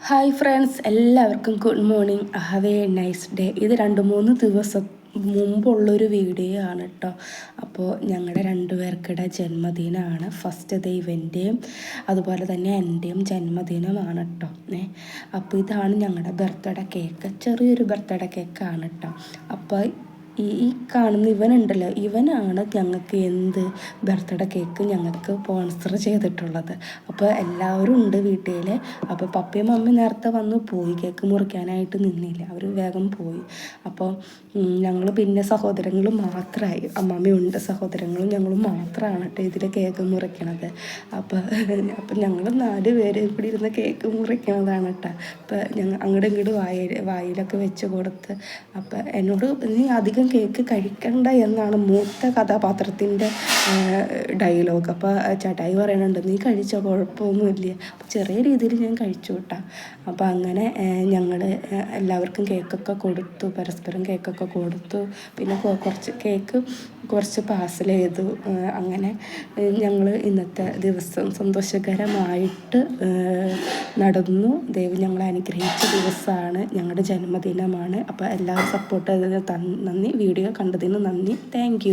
Hi friends എല്ലാവർക്കും good morning have a nice day ഇത് രണ്ട് മൂന്ന് ദിവസം മുമ്പുള്ളൊരു വീഡിയോ ആണ് കേട്ടോ അപ്പോൾ ഞങ്ങളുടെ രണ്ടുപേർക്കിടെ ജന്മദിനമാണ് ഫസ്റ്റ് ദൈവന്റെയും അതുപോലെ തന്നെ എന്റെയും ജന്മദിനമാണ് കേട്ടോ ഏ അപ്പോൾ ഇതാണ് ഞങ്ങളുടെ ബർത്ത്ഡേ കേക്ക് ചെറിയൊരു ബർത്ത്ഡേ കേക്കാണ് കേട്ടോ അപ്പോൾ ഈ ഈ കാണുന്ന ഇവനുണ്ടല്ലോ ഇവനാണ് ഞങ്ങൾക്ക് എന്ത് ബർത്ത്ഡേ കേക്ക് ഞങ്ങൾക്ക് സ്പോൺസർ ചെയ്തിട്ടുള്ളത്. അപ്പോൾ എല്ലാവരും ഉണ്ട് വീട്ടിൽ അപ്പോൾ പപ്പയും മമ്മയും നേരത്തെ വന്ന് പോയി കേക്ക് മുറിക്കാനായിട്ട് നിന്നില്ല. അവർ വേഗം പോയി. അപ്പോൾ ഞങ്ങൾ പിന്നെ സഹോദരങ്ങൾ മാത്രമായി. അമ്മമ്മയുണ്ട് സഹോദരങ്ങളും ഞങ്ങളും മാത്രമാണ് കേട്ടോ ഇതിൽ കേക്ക് മുറിക്കണത്. അപ്പോൾ അപ്പം ഞങ്ങൾ നാല് പേര് ഇവിടെ ഇരുന്ന് കേക്ക് മുറിക്കണതാണ് കേട്ടോ. അപ്പോൾ ഞങ്ങൾ അങ്ങോട്ടും ഇങ്ങോട്ട് വായ വായിലൊക്കെ വെച്ച് കൊടുത്ത്. അപ്പോൾ എന്നോട് നീ അധികം കേക്ക് കഴിക്കണ്ട എന്നാണ് മൂത്ത കഥാപാത്രത്തിന്റെ ഡയലോഗ്. അപ്പോൾ ചട്ടായി പറയണുണ്ട് നീ കഴിച്ച? കുഴപ്പമൊന്നുമില്ല. ചെറിയ രീതിയിൽ ഞാൻ കഴിച്ചു കിട്ടാം അപ്പോൾ അങ്ങനെ ഞങ്ങൾ എല്ലാവർക്കും കേക്കൊക്കെ കൊടുത്തു പരസ്പരം കേക്കൊക്കെ കൊടുത്തു. പിന്നെ കുറച്ച് കേക്ക് കുറച്ച് പാർസൽ ചെയ്തു. അങ്ങനെ ഞങ്ങൾ ഇന്നത്തെ ദിവസം സന്തോഷകരമായിട്ട് നടന്നു. ദൈവം ഞങ്ങളെ അനുഗ്രഹിച്ച ദിവസമാണ്. ഞങ്ങളുടെ ജന്മദിനമാണ്. അപ്പോൾ എല്ലാവരും സപ്പോർട്ട് നന്ദി. വീഡിയോ കണ്ടതിന് നന്ദി. താങ്ക്